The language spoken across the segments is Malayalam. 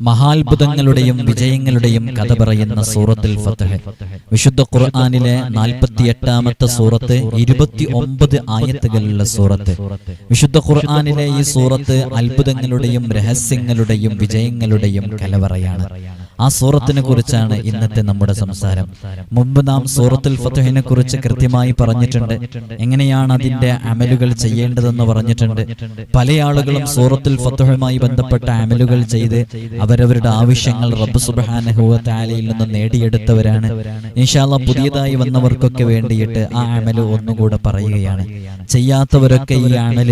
മഹാത്ഭുതങ്ങളുടെയും വിജയങ്ങളുടെയും കഥ പറയുന്ന സൂറത്തിൽ ഫത്തഹ്. വിശുദ്ധ ഖുർആാനിലെ നാൽപ്പത്തി എട്ടാമത്തെ സൂറത്ത് ഇരുപത്തി ഒമ്പത് ആയത്തുകളുള്ള സൂറത്ത്. വിശുദ്ധ ഖുർആാനിലെ ഈ സൂറത്ത് അത്ഭുതങ്ങളുടെയും രഹസ്യങ്ങളുടെയും വിജയങ്ങളുടെയും കലവറയാണ് ആ സൂറത്തിനെ കുറിച്ചാണ് ഇന്നത്തെ നമ്മുടെ സംസാരം. മുമ്പ് നാം സൂറത്തുൽ ഫത്തുഹിനെ കുറിച്ച് കൃത്യമായി പറഞ്ഞിട്ടുണ്ട്. എങ്ങനെയാണ് അതിന്റെ അമലുകൾ ചെയ്യേണ്ടതെന്ന് പറഞ്ഞിട്ടുണ്ട്. പല ആളുകളും സൂറത്തുൽ ഫത്തുഹുമായി ബന്ധപ്പെട്ട അമലുകൾ ചെയ്ത് അവരവരുടെ ആവശ്യങ്ങൾ റബ്ബ് സുബാനഹുലയിൽ നിന്ന് നേടിയെടുത്തവരാണ്. ഇൻഷാല്ല പുതിയതായി വന്നവർക്കൊക്കെ വേണ്ടിയിട്ട് ആ അമൽ ഒന്നുകൂടെ പറയുകയാണ്. ചെയ്യാത്തവരൊക്കെ ഈ അമൽ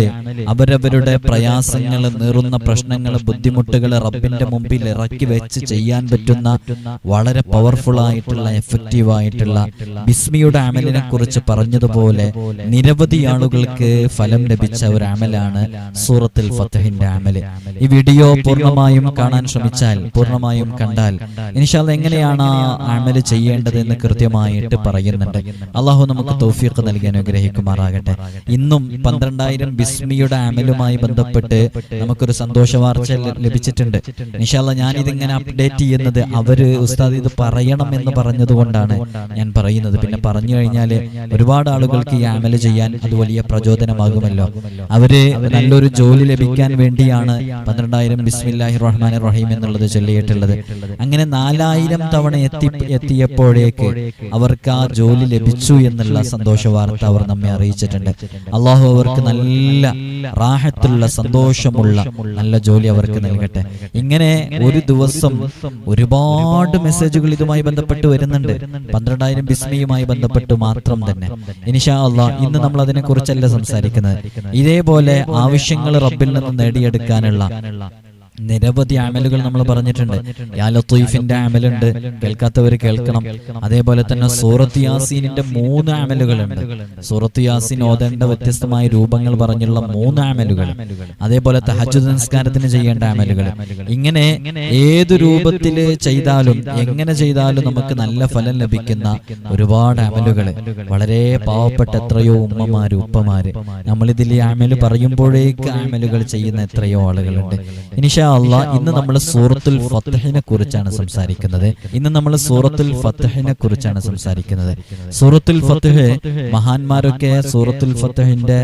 അവരവരുടെ പ്രയാസങ്ങൾ നീറുന്ന പ്രശ്നങ്ങൾ ബുദ്ധിമുട്ടുകൾ റബ്ബിന്റെ മുമ്പിൽ ഇറക്കി വെച്ച് ചെയ്യാൻ പറ്റുന്ന വളരെ പവർഫുൾ ആയിട്ടുള്ള എഫക്റ്റീവ് ആയിട്ടുള്ള ബിസ്മിയുടെ അമലിനെ കുറിച്ച് പറഞ്ഞതുപോലെ നിരവധി ആളുകൾക്ക് ഫലം ലഭിച്ച ഒരു അമലാണ് സൂറത്തിൽ ഫത്തഹിന്റെ അമൽ. ഈ വീഡിയോ പൂർണമായും കാണാൻ ശ്രമിച്ചാൽ പൂർണമായും കണ്ടാൽ ഇൻഷാല്ല എങ്ങനെയാണ് ആ അമൽ ചെയ്യേണ്ടതെന്ന് കൃത്യമായിട്ട് പറയുന്നുണ്ട്. അള്ളാഹു നമുക്ക് തൗഫീഖ് നൽകി അനുഗ്രഹിക്കുമാറാകട്ടെ. ഇന്നും പന്ത്രണ്ടായിരം ബിസ്മിയുടെ അമലുമായി ബന്ധപ്പെട്ട് നമുക്കൊരു സന്തോഷ ല- ലഭിച്ചിട്ടുണ്ട്. ഇനിഷാല്ല ഞാൻ ഇതിങ്ങനെ അപ്ഡേറ്റ് ചെയ്യുന്നത് അവർ ഉസ്താദ് ഇത് പറയണം എന്ന് പറഞ്ഞതുകൊണ്ടാണ് ഞാൻ പറയുന്നത്. പിന്നെ പറഞ്ഞു കഴിഞ്ഞാൽ ഒരുപാട് ആളുകൾക്ക് ഈ അമല ചെയ്യാൻ അത് വലിയ പ്രചോദനമാകുമല്ലോ. അവർ നല്ലൊരു ജോലി ലഭിക്കാൻ വേണ്ടിയാണ് പന്ത്രണ്ടായിരം ബിസ്മില്ലാഹി റഹ്മാൻ റഹീം എന്നുള്ളത് ചൊല്ലിയിട്ടുള്ളത്. അങ്ങനെ നാലായിരം തവണ എത്തി എത്തിയപ്പോഴേക്ക് അവർക്ക് ആ ജോലി ലഭിച്ചു എന്നുള്ള സന്തോഷ വാർത്ത അവർ നമ്മെ അറിയിച്ചിട്ടുണ്ട്. അള്ളാഹു അവർക്ക് നല്ല റാഹത്തുള്ള സന്തോഷമുള്ള നല്ല ജോലി അവർക്ക് നൽകട്ടെ. ഇങ്ങനെ ഒരു ദിവസം ഒരുപാട് മെസ്സേജുകൾ ഇതുമായി ബന്ധപ്പെട്ട് വരുന്നുണ്ട്. പന്ത്രണ്ടായിരം ബിസ്മിയുമായി ബന്ധപ്പെട്ട് മാത്രം തന്നെ. ഇനിഷാ അള്ളാഹ് ഇന്ന് നമ്മൾ അതിനെ കുറിച്ചല്ല സംസാരിക്കുന്നത്. ഇതേപോലെ ആവശ്യങ്ങൾ റബ്ബിൽ നിന്ന് നേടിയെടുക്കാനുള്ള നിരവധി അമലുകൾ നമ്മൾ പറഞ്ഞിട്ടുണ്ട്. യാ ലത്തീഫിന്റെ അമലുണ്ട് കേൾക്കാത്തവർ കേൾക്കണം. അതേപോലെ തന്നെ സൂറത്ത് യാസീനിന്റെ മൂന്ന് അമലുകളുണ്ട് സൂറത്ത് യാസീൻ ഓതേണ്ട വ്യത്യസ്തമായ രൂപങ്ങൾ പറഞ്ഞുള്ള മൂന്ന് അമലുകൾ അതേപോലെ തഹജു സംസ്കാരത്തിന് ചെയ്യേണ്ട അമലുകൾ ഇങ്ങനെ ഏത് രൂപത്തിൽ ചെയ്താലും എങ്ങനെ ചെയ്താലും നമുക്ക് നല്ല ഫലം ലഭിക്കുന്ന ഒരുപാട് അമലുകൾ വളരെ പാവപ്പെട്ട എത്രയോ ഉമ്മമാര് ഉപ്പമാര്. നമ്മളിതിൽ ഈ അമൽ പറയുമ്പോഴേക്ക് അമലുകൾ ചെയ്യുന്ന എത്രയോ ആളുകളുണ്ട്. ഇനിഷാ അള്ളാ ഇന്ന് നമ്മൾ സൂറത്തുൽ ഫത്തഹിനെ കുറിച്ചാണ് സംസാരിക്കുന്നത്. ഇന്ന് നമ്മൾ സൂറത്തുൽ ഫത്തഹിനെ കുറിച്ചാണ് സംസാരിക്കുന്നത്. സൂറത്തുൽ ഫത്തഹ് മഹാന്മാരൊക്കെ സൂറത്തുൽ ഫത്തഹിന്റെ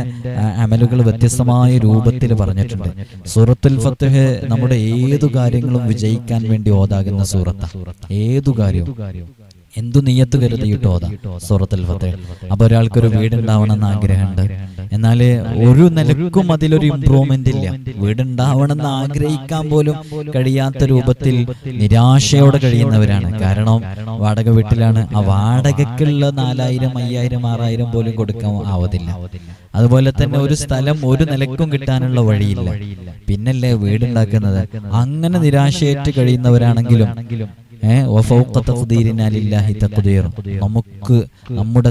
അമലുകൾ വ്യത്യസ്തമായ രൂപത്തിൽ പറഞ്ഞിട്ടുണ്ട്. സൂറത്തുൽ ഫത്തഹ് നമ്മുടെ ഏതു കാര്യങ്ങളും വിജയിക്കാൻ വേണ്ടി ഓതാകുന്ന സൂറത്താണ് ഏതു കാര്യവും. എന്തു നീയത്ത് കരുതിയിട്ടോ അതാ സൂറത്തുൽ ഫത്തേ. അപ്പൊ ഒരാൾക്കൊരു വീടുണ്ടാവണമെന്ന് ആഗ്രഹമുണ്ട്. എന്നാൽ ഒരു നിലക്കും അതിലൊരു ഇമ്പ്രൂവ്മെന്റ് ഇല്ല. വീടുണ്ടാവണമെന്ന് ആഗ്രഹിക്കാൻ പോലും കഴിയാത്ത രൂപത്തിൽ നിരാശയോടെ കഴിയുന്നവരാണ്. കാരണം വാടക വീട്ടിലാണ്. ആ വാടകയ്ക്കുള്ള നാലായിരം അയ്യായിരം ആറായിരം പോലും കൊടുക്കാൻ ആവതില്ല. അതുപോലെ തന്നെ ഒരു സ്ഥലം ഒരു നിലക്കും കിട്ടാനുള്ള വഴിയില്ല. പിന്നല്ലേ വീടുണ്ടാക്കുന്നത്? അങ്ങനെ നിരാശയേറ്റ് കഴിയുന്നവരാണെങ്കിലും നമുക്ക് നമ്മുടെ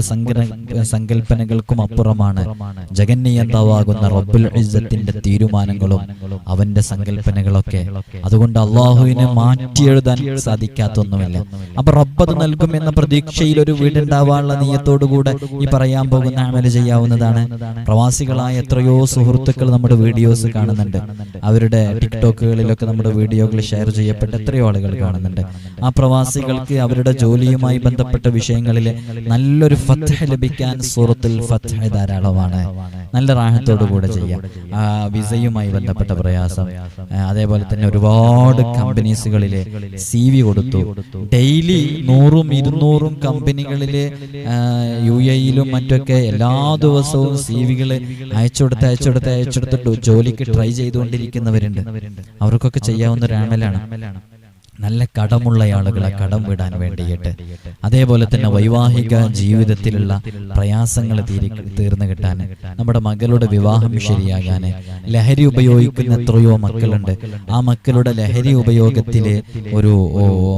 സങ്കല്പനകൾക്കും അപ്പുറമാണ് ജഗന്നിയന്താവാകുന്ന റബ്ബുൽ ഇസ്സത്തിന്റെ തീരുമാനങ്ങളും അവന്റെ സങ്കല്പനകളൊക്കെ അതുകൊണ്ട് അള്ളാഹുവിനെ മാറ്റിയെഴുതാൻ സാധിക്കാത്തൊന്നുമില്ല. അപ്പൊ റബ്ബത് എന്ന പ്രതീക്ഷയിൽ ഒരു വീടുണ്ടാവാനുള്ള നീയത്തോടുകൂടെ ഈ പറയാൻ പോകുന്ന അമൽ ചെയ്യാവുന്നതാണ്. പ്രവാസികളായ എത്രയോ സുഹൃത്തുക്കൾ നമ്മുടെ വീഡിയോസ് കാണുന്നുണ്ട്. അവരുടെ ടിക്ടോക്കുകളിലൊക്കെ നമ്മുടെ വീഡിയോകൾ ഷെയർ ചെയ്യപ്പെട്ട എത്രയോ ആളുകൾ കാണുന്നുണ്ട്. ആ പ്രവാസികൾക്ക് അവരുടെ ജോലിയുമായി ബന്ധപ്പെട്ട വിഷയങ്ങളിൽ നല്ലൊരു ഫത്ത് ലഭിക്കാൻ സൂറത്തുൽ ഫത്ത് ധാരാളമാണ്. നല്ല റാഹത്തോടു കൂടെ ചെയ്യാം. ആ വിസയുമായി ബന്ധപ്പെട്ട പ്രയാസം. അതേപോലെ തന്നെ ഒരുപാട് കമ്പനീസുകളിലെ സി വി കൊടുത്തു. ഡെയിലി നൂറും ഇരുന്നൂറും കമ്പനികളിൽ യു എയിലും മറ്റൊക്കെ എല്ലാ ദിവസവും സി വികൾ അയച്ചുകൊടുത്ത് അയച്ചുകൊടുത്ത് അയച്ചുകൊടുത്ത് ജോലിക്ക് ട്രൈ ചെയ്തുകൊണ്ടിരിക്കുന്നവരുണ്ട്. അവർക്കൊക്കെ ചെയ്യാവുന്ന ഒരു നല്ല കടമുള്ള ആളുകളെ കടം വിടാൻ വേണ്ടിയിട്ട്. അതേപോലെ തന്നെ വൈവാഹിക ജീവിതത്തിലുള്ള പ്രയാസങ്ങൾ തീർന്നു കിട്ടാൻ നമ്മുടെ മകളുടെ വിവാഹം ശരിയാകാൻ ലഹരി ഉപയോഗിക്കുന്ന എത്രയോ മക്കളുണ്ട്. ആ മക്കളുടെ ലഹരി ഉപയോഗത്തിൽ ഒരു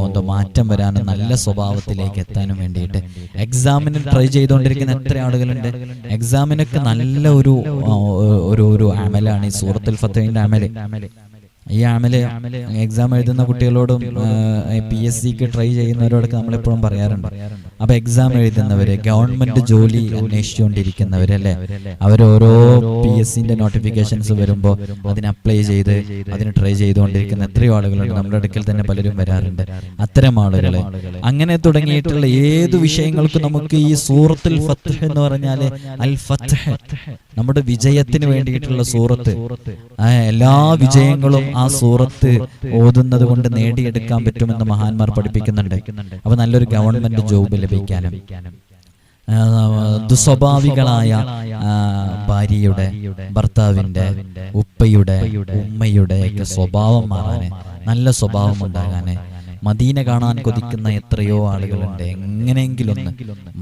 എന്താ മാറ്റം വരാനും നല്ല സ്വഭാവത്തിലേക്ക് എത്താനും വേണ്ടിയിട്ട്. എക്സാമിന് ട്രൈ ചെയ്തുകൊണ്ടിരിക്കുന്ന എത്ര ആളുകളുണ്ട്. എക്സാമിനൊക്കെ നല്ല ഒരു ഒരു ഒരു അമലാണ് ഈ സൂറത്തുൽ ഫത്തഹിന്റെ അമൽ. ഈ ആമൽ എക്സാം എഴുതുന്ന കുട്ടികളോടും പി എസ് സിക്ക് ട്രൈ ചെയ്യുന്നവരോടൊക്കെ നമ്മളെപ്പോഴും പറയാറുണ്ട്. അപ്പൊ എക്സാം എഴുതുന്നവര് ഗവൺമെന്റ് ജോലി അന്വേഷിച്ചുകൊണ്ടിരിക്കുന്നവരല്ലേ? അവർ ഓരോ പി എസ് സിന്റെ നോട്ടിഫിക്കേഷൻസ് വരുമ്പോൾ അതിന് അപ്ലൈ ചെയ്ത് അതിന് ട്രൈ ചെയ്തുകൊണ്ടിരിക്കുന്ന എത്രയോ ആളുകളുണ്ട്. നമ്മുടെ അടുക്കൽ തന്നെ പലരും വരാറുണ്ട്. അത്തരം ആളുകൾ അങ്ങനെ തുടങ്ങിയിട്ടുള്ള ഏത് വിഷയങ്ങൾക്കും നമുക്ക് ഈ സൂറത്തുൽ ഫത്ഹ് എന്ന് പറഞ്ഞാൽ അൽ ഫത്ത്. നമ്മുടെ വിജയത്തിന് വേണ്ടിയിട്ടുള്ള സൂറത്ത്. ആ എല്ലാ വിജയങ്ങളും ആ സൂറത്ത് ഓതുന്നത് കൊണ്ട് നേടിയെടുക്കാൻ പറ്റുമെന്ന് മഹാന്മാർ പഠിപ്പിക്കുന്നുണ്ട്. അപ്പൊ നല്ലൊരു ഗവൺമെന്റ് ജോബ് ലഭിക്കാനും ദുസ്വഭാവികളായ ഭാര്യയുടെ ഭർത്താവിന്റെ ഉപ്പയുടെ ഉമ്മയുടെ ഒക്കെ സ്വഭാവം മാറാന് നല്ല സ്വഭാവം ഉണ്ടാകാന് മദീന കാണാൻ കൊതിക്കുന്ന എത്രയോ ആളുകളുണ്ട്. എങ്ങനെയെങ്കിലും ഒന്ന്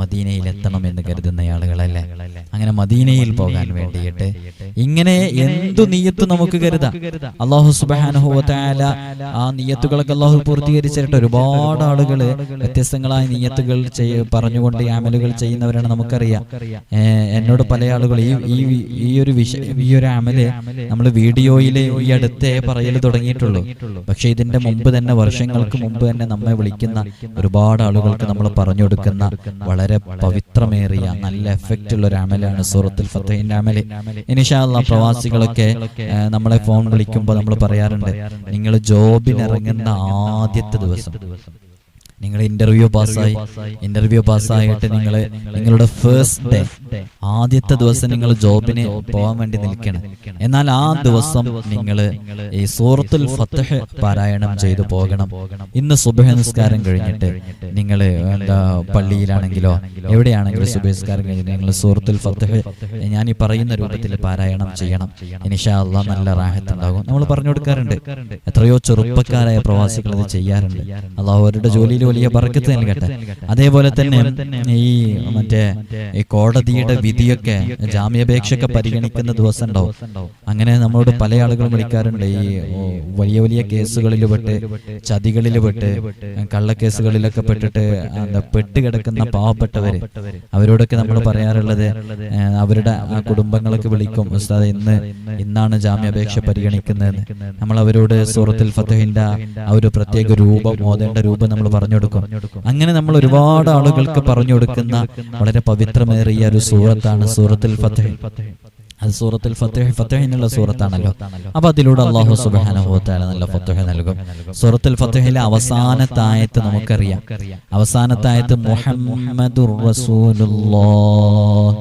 മദീനയിൽ എത്തണം എന്ന് കരുതുന്ന ആളുകളല്ലേ? അങ്ങനെ മദീനയിൽ പോകാൻ വേണ്ടിയിട്ട് ഇങ്ങനെ എന്തു നീയത്ത് നമുക്ക് കരുതാം. അള്ളാഹു സുബാനുഹുല ആ നീയത്തുകളൊക്കെ അള്ളാഹു പൂർത്തീകരിച്ചിട്ട് ഒരുപാട് ആളുകൾ വ്യത്യസ്തങ്ങളായ നീയത്തുകൾ പറഞ്ഞുകൊണ്ട് ആമലുകൾ അമലുകൾ ചെയ്യുന്നവരാണ് നമുക്കറിയാം. എന്നോട് പല ആളുകൾ ഈ ഈ ഒരു വിഷയം ഈ ഒരു അമൽ നമ്മൾ വീഡിയോയിൽ ഈ അടുത്തേ പറയൽ തുടങ്ങിയിട്ടുള്ളൂ. പക്ഷെ ഇതിന്റെ മുമ്പ് തന്നെ വർഷങ്ങൾക്ക് മുമ്പ് തന്നെ നമ്മെ വിളിക്കുന്ന ഒരുപാട് ആളുകൾക്ക് നമ്മൾ പറഞ്ഞു കൊടുക്കുന്ന വളരെ പവിത്രമേറിയ നല്ല എഫക്റ്റ് ഉള്ള ഒരു അമലാണ് സൂറത്തുൽ ഫത്തേന്റെ അമൽ. ഇനിഷാല്ല പ്രവാസികളൊക്കെ നമ്മളെ ഫോൺ വിളിക്കുമ്പോൾ നമ്മൾ പറയാറുണ്ട് നിങ്ങൾ ജോബിനിറങ്ങുന്ന ആദ്യത്തെ ദിവസം. നിങ്ങൾ ഇന്റർവ്യൂ പാസ്സായി ഇന്റർവ്യൂ പാസ്സായിട്ട് നിങ്ങൾ നിങ്ങളുടെ ഫസ്റ്റ് ഡേ ആദ്യത്തെ ദിവസം നിങ്ങൾ ജോബിന് പോകാൻ വേണ്ടി നിൽക്കണം. എന്നാൽ ആ ദിവസം നിങ്ങൾ ഈ സൂറത്തുൽ ഫത്തഹ് പാരായണം ചെയ്തു പോകണം. ഇന്ന് സുബഹ നിസ്കാരം കഴിഞ്ഞിട്ട് നിങ്ങൾ എന്താ പള്ളിയിലാണെങ്കിലോ എവിടെയാണെങ്കിലും സുബഹ നിസ്കാരം കഴിഞ്ഞിട്ട് നിങ്ങൾ സൂറത്തുൽ ഫത്തഹ് ഞാൻ ഈ പറയുന്ന രൂപത്തിൽ പാരായണം ചെയ്യണം. ഇനിഷാ അള്ളാ നല്ല റാഹത്ത് ഉണ്ടാകും. നമ്മൾ പറഞ്ഞു കൊടുക്കാറുണ്ട്. എത്രയോ ചെറുപ്പക്കാരായ പ്രവാസികൾ ഇത് ചെയ്യാറുണ്ട്. അള്ളാഹു അവരുടെ ജോലിയിൽ വലിയ ബർക്കത്ത് നൽകട്ടെ അതേപോലെ തന്നെ ഈ മറ്റേ ഈ കോടതിയുടെ വിധിയൊക്കെ ജാമ്യാപേക്ഷയൊക്കെ പരിഗണിക്കുന്ന ദിവസം ഉണ്ടോ അങ്ങനെ നമ്മളോട് പല ആളുകളും വിളിക്കാറുണ്ട് ഈ വലിയ വലിയ കേസുകളിൽ പെട്ട് ചതികളിൽ പെട്ട് കള്ളക്കേസുകളിലൊക്കെ പെട്ടിട്ട് എന്താ പെട്ട് കിടക്കുന്ന പാവപ്പെട്ടവര്. അവരോടൊക്കെ നമ്മൾ പറയാറുള്ളത് അവരുടെ ആ കുടുംബങ്ങളൊക്കെ വിളിക്കും ഉസ്താദ് ഇന്ന് ഇന്നാണ് ജാമ്യാപേക്ഷ പരിഗണിക്കുന്നത്. നമ്മൾ അവരോട് സൂറത്തുൽ ഫത്തഹിന്റെ ആ ഒരു പ്രത്യേക രൂപം ഓതേണ്ട രൂപം നമ്മൾ പറഞ്ഞു കൊടുക്കും അങ്ങനെ നമ്മൾ ഒരുപാട് ആളുകൾക്ക് പറഞ്ഞു കൊടുക്കുന്ന വളരെ പവിത്രമേറിയ ഒരു സൂറത്താണ് സൂറത്തുൽ ഫത്തഹ് അത് സൂറത്തുൽ ഫത്തഹ് ഫത്തഹിനുള്ള സൂറത്താണല്ലോ അപ്പൊ അതിലൂടെ അള്ളാഹു സുബ്ഹാനഹു വതആല നല്ല ഫത്തഹ് നൽകും സൂറത്തുൽ ഫത്തഹിലെ അവസാനത്തെ ആയത്ത് നമുക്കറിയാം അവസാനത്തെ ആയത്ത് മുഹമ്മദുർ റസൂലുള്ളാഹ്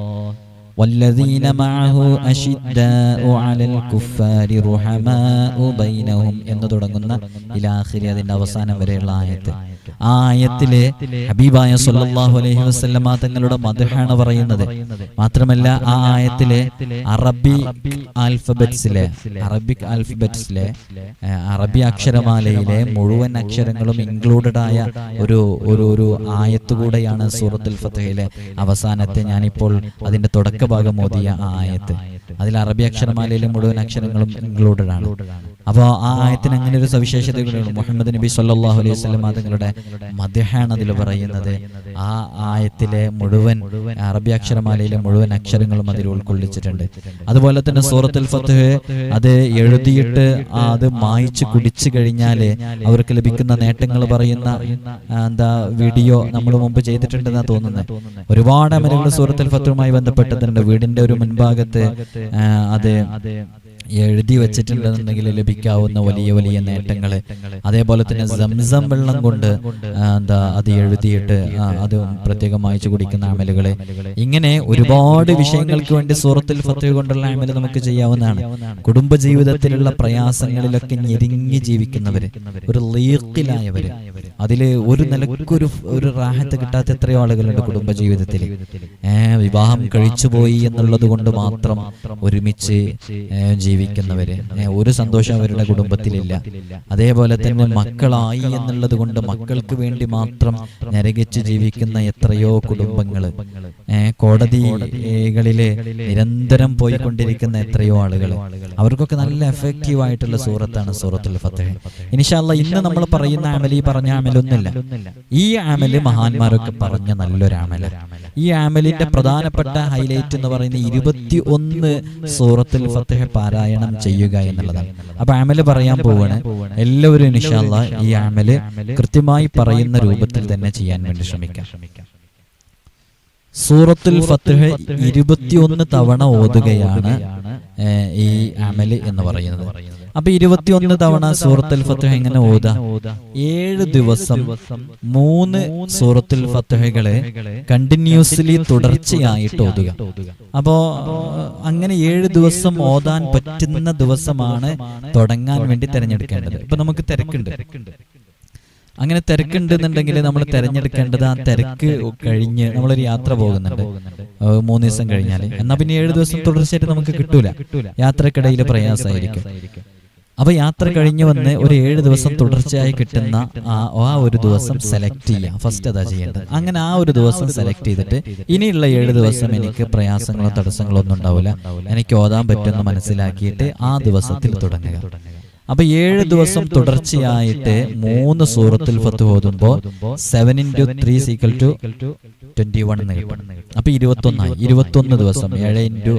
والذين معه أشداء على الكفار رحماء بينهم എന്ന് തുടങ്ങുന്ന ഇലാഖിരി അതിന്റെ അവസാനം വരെയുള്ള ആയത്ത് ആ ആയത്തിലെ ഹബീബായ സല്ലല്ലാഹു അലൈഹി വസല്ലമ തങ്ങളുടെ മദ്ഹാണ് പറയുന്നത്. മാത്രമല്ല ആ ആയത്തിലെ അറബി ആൽഫബറ്റ്സിലെ അറബിക് ആൽഫബറ്റ്സിലെ അറബി അക്ഷരമാലയിലെ മുഴുവൻ അക്ഷരങ്ങളും ഇൻക്ലൂഡഡ് ആയ ഒരു ഒരു ഒരു ആയത്ത് കൂടെയാണ് സൂറത്തുൽ ഫത്തഹിലെ അവസാനത്തെ ഞാനിപ്പോൾ അതിന്റെ തുടക്ക ഭാഗം ഓതിയ ആ ആയത്ത്. അതിൽ അറബി അക്ഷരമാലയിലെ മുഴുവൻ അക്ഷരങ്ങളും ഇൻക്ലൂഡഡ് ആണ്. അപ്പോൾ ആ ആയത്തിന് അങ്ങനെ ഒരു സവിശേഷതകളുണ്ട് മുഹമ്മദ് നബി സല്ലല്ലാഹു അലൈഹി വസല്ലം തങ്ങളുടെ മദ്ഹാണ് അതിൽ പറയുന്നത് ആ ആയത്തിലെ മുഴുവൻ അറബി അക്ഷരമാലയിലെ മുഴുവൻ അക്ഷരങ്ങളും അതിൽ ഉൾക്കൊള്ളിച്ചിട്ടുണ്ട്. അതുപോലെ തന്നെ സൂറത്തുൽ ഫത്തുഹ് അത് എഴുതിയിട്ട് അത് മായിച്ച് കുടിച്ചു കഴിഞ്ഞാൽ അവർക്ക് ലഭിക്കുന്ന നേട്ടങ്ങൾ പറയുന്ന എന്താ വീഡിയോ നമ്മൾ മുമ്പ് ചെയ്തിട്ടുണ്ടെന്നാ തോന്നുന്നത് ഒരുപാട് അമലുകൾ സൂറത്തുൽ ഫത്തുമായി ബന്ധപ്പെട്ടിട്ടുണ്ട്. വീടിന്റെ ഒരു മുൻഭാഗത്ത് അത് എഴുതി വെച്ചിട്ടുണ്ടെന്നുണ്ടെങ്കിൽ ലഭിക്കാവുന്ന വലിയ വലിയ നേട്ടങ്ങൾ അതേപോലെ തന്നെ സംസം വെള്ളം കൊണ്ട് എന്താ അത് എഴുതിയിട്ട് അത് പ്രത്യേകം വായിച്ചു കുടിക്കുന്ന അമലുകൾ ഇങ്ങനെ ഒരുപാട് വിഷയങ്ങൾക്ക് വേണ്ടി സൂറത്തുൽ ഫത്ത് കൊണ്ടുള്ള അമൽ നമുക്ക് ചെയ്യാവുന്നതാണ്. കുടുംബ ജീവിതത്തിലുള്ള പ്രയാസങ്ങളിലൊക്കെ ഞെരുങ്ങി ജീവിക്കുന്നവര്. ഒരു ലീക്കിലായവര് അതിൽ ഒരു നിലക്കൊരു ഒരു റാഹത്ത് കിട്ടാത്ത എത്രയോ ആളുകളുണ്ട് കുടുംബ ജീവിതത്തിൽ വിവാഹം കഴിച്ചുപോയി എന്നുള്ളത് കൊണ്ട് മാത്രം ഒരുമിച്ച് ജീവിക്കുന്നവര്. ഒരു സന്തോഷം അവരുടെ കുടുംബത്തിലില്ല. അതേപോലെ തന്നെ മക്കളായി എന്നുള്ളത് കൊണ്ട് മക്കൾക്ക് വേണ്ടി മാത്രം നരകിച്ച് ജീവിക്കുന്ന എത്രയോ കുടുംബങ്ങൾ കോടതികളിൽ നിരന്തരം പോയിക്കൊണ്ടിരിക്കുന്ന എത്രയോ ആളുകൾ അവർക്കൊക്കെ നല്ല എഫക്റ്റീവ് ആയിട്ടുള്ള സൂറത്താണ് സൂറത്തുൽ ഫത്തഹ് ഇനിഷാല്ല ഇന്ന് നമ്മൾ പറയുന്ന അമലി പറഞ്ഞ അമലൊന്നുമില്ല ഈ അമൽ മഹാന്മാരൊക്കെ പറഞ്ഞ നല്ലൊരു അമല ഈ അമലിന്റെ പ്രധാനപ്പെട്ട ഹൈലൈറ്റ് എന്ന് പറയുന്നത് ഇരുപത്തി ഒന്ന് സൂറത്തിൽ ഫത്തഹ പാരായണം ചെയ്യുക എന്നുള്ളതാണ്. അപ്പൊ അമൽ പറയാൻ പോവാണ് എല്ലാവരും ഇൻഷാല്ല ഈ അമൽ കൃത്യമായി പറയുന്ന രൂപത്തിൽ തന്നെ ചെയ്യാൻ വേണ്ടി ശ്രമിക്കാം. സൂറത്തുൽ ഫത്തഹ് ഇരുപത്തിയൊന്ന് തവണ ഓതുകയാണ് ഈ അമൽ എന്ന് പറയുന്നത്. അപ്പൊ ഇരുപത്തിയൊന്ന് തവണ സൂറത്തുൽ ഫത്തഹ എങ്ങനെ ഓതാ. ഏഴ് ദിവസം മൂന്ന് സൂറത്തുൽ ഫത്തഹകളെ കണ്ടിന്യൂസ്ലി തുടർച്ചയായിട്ട് ഓതുക. അപ്പോ അങ്ങനെ ഏഴ് ദിവസം ഓതാൻ പറ്റുന്ന ദിവസമാണ് തുടങ്ങാൻ വേണ്ടി തിരഞ്ഞെടുക്കേണ്ടത്. ഇപ്പൊ നമുക്ക് തിരക്കുണ്ട്. അങ്ങനെ തിരക്കുണ്ടെന്നുണ്ടെങ്കിൽ നമ്മൾ തിരഞ്ഞെടുക്കേണ്ടത് ആ തിരക്ക് കഴിഞ്ഞ് നമ്മളൊരു യാത്ര പോകുന്നുണ്ട്. മൂന്ന് ദിവസം കഴിഞ്ഞാൽ എന്നാ പിന്നെ ഏഴ് ദിവസം തുടർച്ചയായിട്ട് നമുക്ക് കിട്ടൂല. യാത്രക്കിടയിൽ പ്രയാസമായിരിക്കും. അപ്പൊ യാത്ര കഴിഞ്ഞു വന്ന് ഒരു ഏഴ് ദിവസം തുടർച്ചയായി കിട്ടുന്ന ആ ഒരു ദിവസം സെലക്ട് ചെയ്യാം. ഫസ്റ്റ് അതാ ചെയ്യേണ്ടത്. അങ്ങനെ ആ ഒരു ദിവസം സെലക്ട് ചെയ്തിട്ട് ഇനിയുള്ള ഏഴ് ദിവസം എനിക്ക് പ്രയാസങ്ങളോ തടസ്സങ്ങളോ ഒന്നും ഉണ്ടാവില്ല. എനിക്ക് ഓതാൻ പറ്റുമെന്ന് മനസ്സിലാക്കിയിട്ട് ആ ദിവസത്തിൽ തുടങ്ങുക. അപ്പൊ ഏഴ് ദിവസം തുടർച്ചയായിട്ട് മൂന്ന് സൂറത്തിൽ ഫത്ത് ഓതുമ്പോ seven into three equal to twenty one എന്ന് കിട്ടും. അപ്പൊ ഇരുപത്തൊന്നായി. ഇരുപത്തൊന്ന് ദിവസം. ഏഴ് ഇന്റു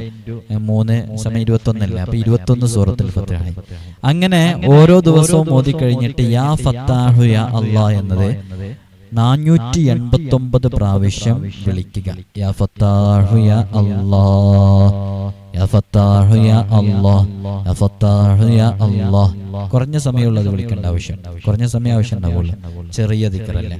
മൂന്ന് സമയം ഇരുപത്തൊന്നല്ലേ? അപ്പൊ ഇരുപത്തൊന്ന് സൂറത്തിൽ ഫത്ത് ആയി അങ്ങനെ ഓരോ ദിവസവും ഓതി കഴിഞ്ഞിട്ട് യാ ഫത്താഹു യാ അള്ളാഹ് എന്നത് നാനൂറ്റി എൺപത്തി ഒമ്പത് പ്രാവശ്യം വിളിക്കുക. യാ ഫത്താഹു യാ യാ യാ യാ യാ കുറഞ്ഞ സമയമുള്ളത് വിളിക്കേണ്ട ആവശ്യം. കുറഞ്ഞ സമയം ആവശ്യം ഉണ്ടാവുള്ളൂ. ചെറിയ ദിക്കറല്ലേ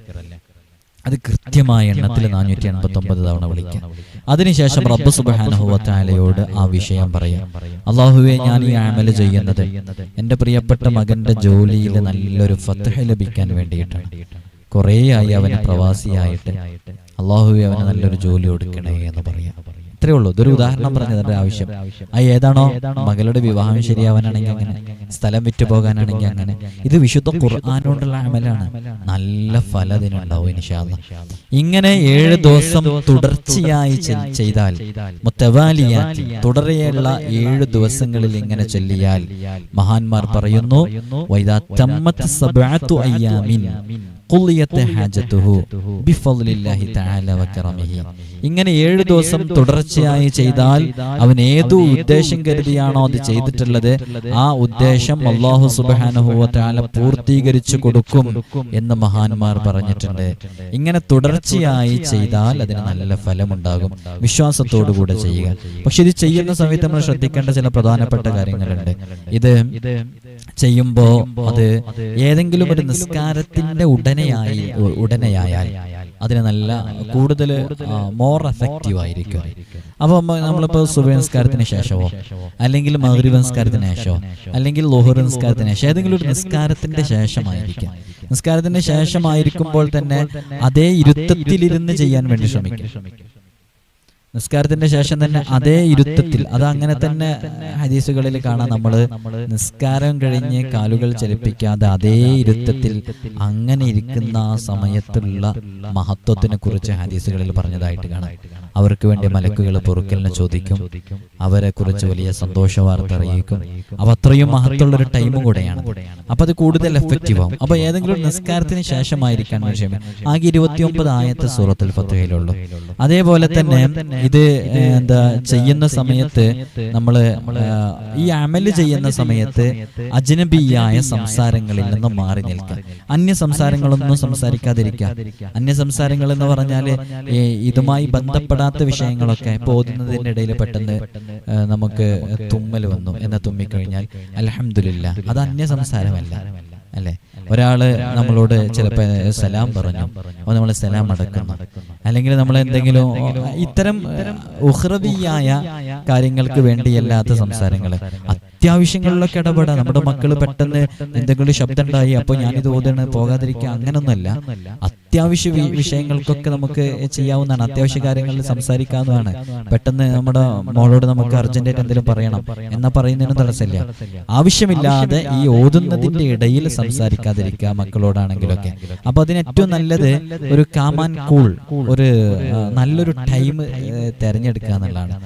അത് കൃത്യമായ എണ്ണത്തിൽ നാനൂറ്റി എൺപത്തി ഒമ്പത് തവണ വിളിക്കാം അതിനുശേഷം റബ്ബ് സുബാനഹുവത്താലയോട് ആ വിഷയം പറയാം. അള്ളാഹുവെ ഞാൻ ഈ ആമൽ ചെയ്യുന്നത് എന്റെ പ്രിയപ്പെട്ട മകന്റെ ജോലിയിൽ നല്ലൊരു ഫത്ത് ലഭിക്കാൻ വേണ്ടിയിട്ടാണ്. കുറേ ആയി അവന് പ്രവാസിയായിട്ട് അള്ളാഹുവെ അവന് നല്ലൊരു ജോലി കൊടുക്കണേ എന്ന് പറയാം. ഇത്രേ ഉള്ളൂ ഇതൊരു ഉദാഹരണം പറഞ്ഞതിന്റെ ആവശ്യം. ആ ഏതാണോ? മകളുടെ വിവാഹം ശരിയാവാനാണെങ്കിൽ അങ്ങനെ. സ്ഥലം വിറ്റു പോകാനാണെങ്കിൽ അങ്ങനെ. ഇത് വിശുദ്ധ ഖുർആാനോണ്ടുള്ള അമലാണ്. നല്ല ഫല അതിനുണ്ടാവും ഇങ്ങനെ ഏഴ് ദിവസം തുടർച്ചയായി ചെയ്താൽ മുത്തവാലിയ തുടരെയുള്ള ഏഴ് ദിവസങ്ങളിൽ ഇങ്ങനെ ചൊല്ലിയാൽ മഹാന്മാർ പറയുന്നു വൈദാ തമ്മത്ത് സബ്അത്തു അയ്യാമിൻ. قضيت حاجته بفضل الله تعالى وكرمه ഇങ്ങനെ ഏഴ് ദിവസം തുടർച്ചയായി ചെയ്താൽ അവൻ ഏതു ഉദ്ദേശം കരുതിയാണോ അത് ചെയ്തിട്ടുള്ളത്? ആ ഉദ്ദേശം അള്ളാഹു തആല പൂർത്തീകരിച്ചു കൊടുക്കും എന്ന് മഹാന്മാർ പറഞ്ഞിട്ടുണ്ട്. ഇങ്ങനെ തുടർച്ചയായി ചെയ്താൽ അതിന് നല്ല ഫലമുണ്ടാകും. വിശ്വാസത്തോടു കൂടെ ചെയ്യുക. പക്ഷെ ഇത് ചെയ്യുന്ന സമയത്ത് നമ്മൾ ശ്രദ്ധിക്കേണ്ട ചില പ്രധാനപ്പെട്ട കാര്യങ്ങളുണ്ട്. ഇത് ചെയ്യുമ്പോ അത് ഏതെങ്കിലും ഒരു നിസ്കാരത്തിന്റെ ഉടനെയായി ഉടനെയായാൽ അതിന് നല്ല കൂടുതൽ മോർ എഫക്റ്റീവ് ആയിരിക്കും അപ്പൊ നമ്മളിപ്പോ സുബഹ നിസ്കാരത്തിന് ശേഷമോ? അല്ലെങ്കിൽ മഗ്രിബ് നിസ്കാരത്തിന് ശേഷമോ? അല്ലെങ്കിൽ ലോഹർ നിസ്കാരത്തിന് ശേഷം ഏതെങ്കിലും ഒരു നിസ്കാരത്തിന്റെ ശേഷമായിരിക്കും. നിസ്കാരത്തിന്റെ ശേഷമായിരിക്കുമ്പോൾ തന്നെ അതേ ഇരുത്തത്തിലിരുന്ന് ചെയ്യാൻ വേണ്ടി ശ്രമിക്കും. നിസ്കാരത്തിന്റെ ശേഷം തന്നെ അതേ ഇരുത്തത്തിൽ അത് അങ്ങനെ തന്നെ ഹദീസുകളിൽ കാണാം നമ്മൾ നിസ്കാരം കഴിഞ്ഞ് കാലുകൾ ചലിപ്പിക്കാതെ അതേ ഇരുത്തത്തിൽ അങ്ങനെ ഇരിക്കുന്ന ആ സമയത്തുള്ള മഹത്വത്തിനെ കുറിച്ച് ഹദീസുകളിൽ പറഞ്ഞതായിട്ട് കാണാം. അവർക്ക് വേണ്ടി മലക്കുകൾ പൊറുക്കലിനെ ചോദിക്കും. അവരെ കുറിച്ച് വലിയ സന്തോഷ വാർത്ത അറിയിക്കും. അപ്പൊ അത്രയും മഹത്വമുള്ള ഒരു ടൈമും കൂടെയാണ് അപ്പൊ അത് കൂടുതൽ എഫക്റ്റീവ് ആവും. അപ്പൊ ഏതെങ്കിലും നിസ്കാരത്തിന് ശേഷമായിരിക്കാൻ വിഷയം ആകെ ഇരുപത്തിയൊമ്പത് ആയത്തെ സൂറത്തിൽ ഫത്തുകയിലുള്ളൂ അതേപോലെ തന്നെ ഇത് എന്താ ചെയ്യുന്ന സമയത്ത് നമ്മൾ ഈ അമൽ ചെയ്യുന്ന സമയത്ത് അജ്നബിയായ സംസാരങ്ങളിൽ നിന്നും മാറി നിൽക്കുക. അന്യ സംസാരങ്ങളൊന്നും സംസാരിക്കാതിരിക്കുക. അന്യ സംസാരങ്ങൾ എന്ന് പറഞ്ഞാൽ ഇതുമായി ഇതുമായി ബന്ധപ്പെടാത്ത വിഷയങ്ങളൊക്കെ പോകുന്നതിന്റെ ഇടയിൽ പെട്ടെന്ന് നമുക്ക് തുമ്മൽ വന്നു എന്ന തുമ്മിക്കഴിഞ്ഞാൽ അലഹമില്ല അത് അന്യ സംസാരമല്ല അല്ലെ? ഒരാൾ നമ്മളോട് ചിലപ്പോ സലാം പറഞ്ഞു അപ്പൊ നമ്മൾ സലാം അടക്കുന്നു. അല്ലെങ്കിൽ നമ്മൾ എന്തെങ്കിലും ഇത്തരം ഉഹ്റവിയായ കാര്യങ്ങൾക്ക് വേണ്ടിയല്ലാത്ത സംസാരങ്ങൾ അത്യാവശ്യങ്ങളിലൊക്കെ ഇടപെടാം. നമ്മുടെ മക്കൾ പെട്ടെന്ന് എന്തെങ്കിലും ശബ്ദം ഉണ്ടായി അപ്പൊ ഞാനിത് ഓതണ് പോകാതിരിക്കുക അങ്ങനൊന്നുമല്ല. അത്യാവശ്യ വിഷയങ്ങൾക്കൊക്കെ നമുക്ക് ചെയ്യാവുന്നതാണ്. അത്യാവശ്യ കാര്യങ്ങളിൽ സംസാരിക്കാവുന്നതാണ്. പെട്ടെന്ന് നമ്മുടെ മോളോട് നമുക്ക് അർജന്റായിട്ട് എന്തെങ്കിലും പറയണം. എന്നാ പറയുന്നതിനും തടസ്സമില്ല. ആവശ്യമില്ലാതെ ഈ ഓതുന്നതിന്റെ ഇടയിൽ സംസാരിക്കാതിരിക്കുക മക്കളോടാണെങ്കിലൊക്കെ. അപ്പൊ അതിന് ഏറ്റവും നല്ലത് ഒരു കാമാൻ കൂൾ ഒരു നല്ലൊരു ടൈം തെരഞ്ഞെടുക്കുക എന്നുള്ളതാണ്.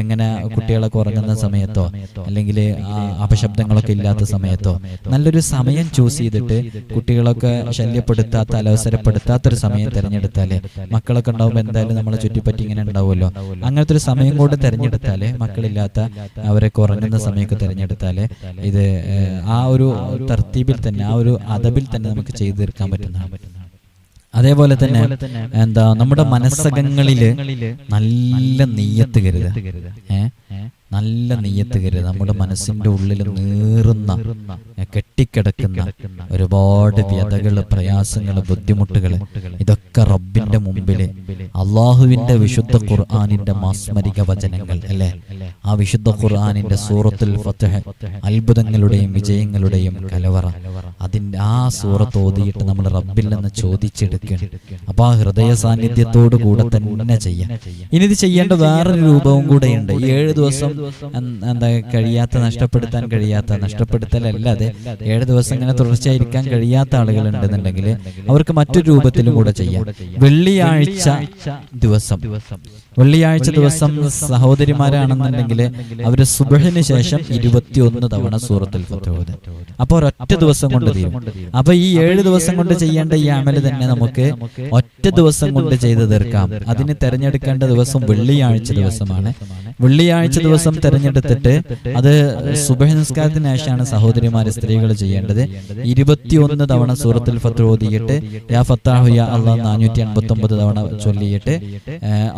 എങ്ങനെ കുട്ടികളൊക്കെ ഉറങ്ങുന്ന സമയത്തോ അല്ലെങ്കിൽ അപശബ്ദങ്ങളൊക്കെ ഇല്ലാത്ത സമയത്തോ നല്ലൊരു സമയം ചൂസ് ചെയ്തിട്ട് കുട്ടികളൊക്കെ ശല്യപ്പെടുത്താത്ത അലവസരപ്പെടുത്താത്തൊരു സമയം തിരഞ്ഞെടുത്താലേ മക്കളൊക്കെ ഉണ്ടാവുമ്പോൾ എന്തായാലും നമ്മളെ ചുറ്റിപ്പറ്റി ഇങ്ങനെ ഉണ്ടാവുമല്ലോ. അങ്ങനത്തെ ഒരു സമയം കൂടെ തിരഞ്ഞെടുത്താലേ മക്കളില്ലാത്ത അവരെ കുറഞ്ഞുന്ന സമയമൊക്കെ തിരഞ്ഞെടുത്താലേ ഇത് ആ ഒരു തർത്തീപിൽ തന്നെ ആ ഒരു അതബിൽ തന്നെ നമുക്ക് ചെയ്തു തീർക്കാൻ പറ്റുന്നതാണ്. അതേപോലെ തന്നെ എന്താ നമ്മുടെ മനസ്സകങ്ങളിൽ നല്ല നെയ്യത്ത് കരുത്. നല്ല നെയ്യത്ത് കരുത്. നമ്മുടെ മനസ്സിന്റെ ഉള്ളിൽ നീറുന്ന കെട്ടിക്കിടക്കുന്ന ഒരുപാട് വ്യതകൾ പ്രയാസങ്ങൾ ബുദ്ധിമുട്ടുകൾ ഇതൊക്കെ റബ്ബിന്റെ മുമ്പിൽ അള്ളാഹുവിന്റെ വിശുദ്ധ ഖുർആാനിന്റെ മാസ്മരിക വചനങ്ങൾ അല്ലെ? ആ വിശുദ്ധ ഖുർആാനിന്റെ സൂറത്തുൽ ഫത്തഹ് അത്ഭുതങ്ങളുടെയും വിജയങ്ങളുടെയും കലവറ. അതിന്റെ ആ സൂറത്ത് ഓതിയിട്ട് നമ്മൾ റബ്ബിൽ നിന്ന് ചോദിച്ചെടുക്കണം അപ്പൊ ആ ഹൃദയ സാന്നിധ്യത്തോടു കൂടെ തന്നെ ചെയ്യാം. ഇനി ഇത് ചെയ്യേണ്ട വേറൊരു രൂപവും കൂടെയുണ്ട് ഈ ഏഴ് ദിവസം എന്താ കഴിയാത്ത നഷ്ടപ്പെടുത്താൻ കഴിയാത്ത നഷ്ടപ്പെടുത്തലല്ലാതെ ഏഴ് ദിവസം ഇങ്ങനെ തുടർച്ചയായിരിക്കാൻ കഴിയാത്ത ആളുകൾ ഉണ്ടെന്നുണ്ടെങ്കിൽ അവർക്ക് മറ്റൊരു രൂപത്തിലും കൂടെ ചെയ്യാം. വെള്ളിയാഴ്ച ദിവസം. വെള്ളിയാഴ്ച ദിവസം സഹോദരിമാരാണെന്നുണ്ടെങ്കിൽ അവർ സുബഹിന് ശേഷം ഇരുപത്തിയൊന്ന് തവണ സൂറത്തിൽ ഫത്ത് അപ്പോൾ അപ്പൊ ഒരൊറ്റ ദിവസം കൊണ്ട് തീരും. അപ്പൊ ഈ ഏഴ് ദിവസം കൊണ്ട് ചെയ്യേണ്ട ഈ അമൽ തന്നെ നമുക്ക് ഒറ്റ ദിവസം കൊണ്ട് ചെയ്ത് തീർക്കാം. അതിന് തെരഞ്ഞെടുക്കേണ്ട ദിവസം വെള്ളിയാഴ്ച ദിവസമാണ്. വെള്ളിയാഴ്ച ദിവസം തെരഞ്ഞെടുത്തിട്ട് അത് സുബഹ നിസ്കാരത്തിന് ശേഷമാണ് സഹോദരിമാര് സ്ത്രീകൾ ചെയ്യേണ്ടത്. ഇരുപത്തിയൊന്ന് തവണ സൂറത്തിൽ ഫത്ത് ഓതിയിട്ട് യാ ഫത്താഹു യാ അള്ളാഹ് നാനൂറ്റി അൻപത്തി ഒമ്പത് തവണ ചൊല്ലിയിട്ട് ഏഹ്,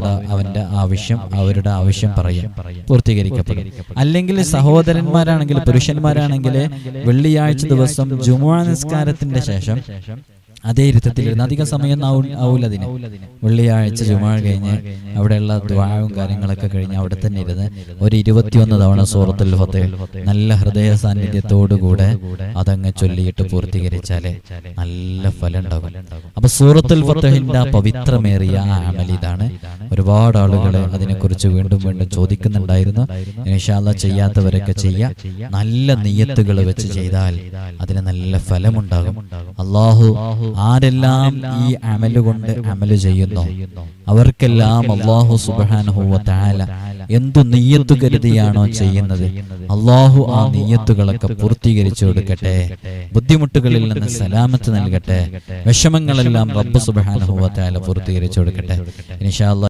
അള്ളാഹുവിനോട് അവന്റെ ആവശ്യം അവരുടെ ആവശ്യം പറയും പൂർത്തീകരിക്കപ്പെടും. അല്ലെങ്കിൽ സഹോദരന്മാരാണെങ്കിൽ പുരുഷന്മാരാണെങ്കിൽ വെള്ളിയാഴ്ച ദിവസം ജുമുഅ നിസ്കാരത്തിന്റെ ശേഷം അതേ ഇരുത്തത്തിലിരുന്ന് അധികം സമയം ആവൂല അതിന്. വെള്ളിയാഴ്ച ചുമ കഴിഞ്ഞ് അവിടെയുള്ള ദ്വാഴവും കാര്യങ്ങളൊക്കെ കഴിഞ്ഞ് അവിടെ തന്നെ ഇരുന്ന് ഒരു ഇരുപത്തിയൊന്ന് തവണ സൂറത്തുൽ ഫത്തേ നല്ല ഹൃദയ സാന്നിധ്യത്തോടുകൂടെ അതങ്ങ് ചൊല്ലിയിട്ട് പൂർത്തീകരിച്ചാൽ നല്ല ഫലം ഉണ്ടാകും. അപ്പൊ സൂറത്തുൽ ഫത്തഹിന്റെ പവിത്രമേറിയ ആമൽ ഇതാണ് ഒരുപാട് ആളുകൾ അതിനെക്കുറിച്ച് വീണ്ടും വീണ്ടും ചോദിക്കുന്നുണ്ടായിരുന്നു. ഇൻഷാല്ല ചെയ്യാത്തവരൊക്കെ ചെയ്യാം. നല്ല നിയത്തുകൾ വെച്ച് ചെയ്താൽ അതിന് നല്ല ഫലമുണ്ടാകും. അള്ളാഹു ആരെല്ലാം ഈ അമൽ കൊണ്ട് അമൽ ചെയ്യുന്നു? അവർക്കെല്ലാം അള്ളാഹു സുബാനുഹുവ താല എന്തു നെയ്യത്തു കരുതിയാണോ ചെയ്യുന്നത്? അള്ളാഹു ആ നെയ്യത്തുകളൊക്കെ പൂർത്തീകരിച്ചു കൊടുക്കട്ടെ. ബുദ്ധിമുട്ടുകളിൽ നിന്ന് സലാമത്ത് നൽകട്ടെ. വിഷമങ്ങളെല്ലാം റബ്ബ് സുബാനുഹുവ താല പൂർത്തീകരിച്ചു കൊടുക്കട്ടെ. ഇൻഷാ അല്ലാ